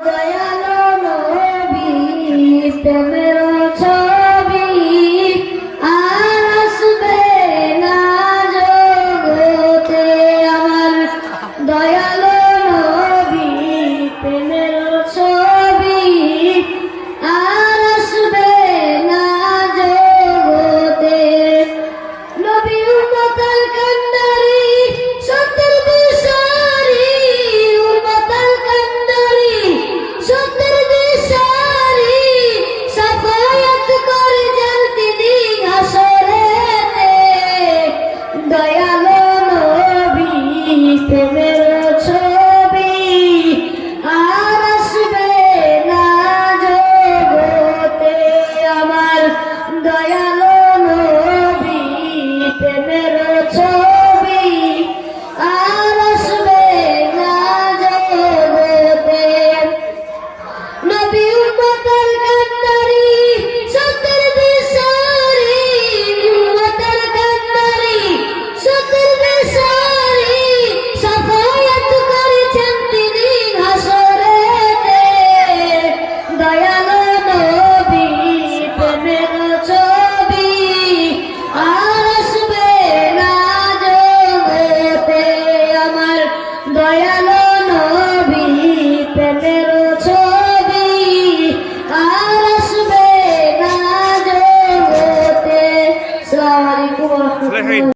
দয়ালো নবী প্রেমের Amém. Ukraine.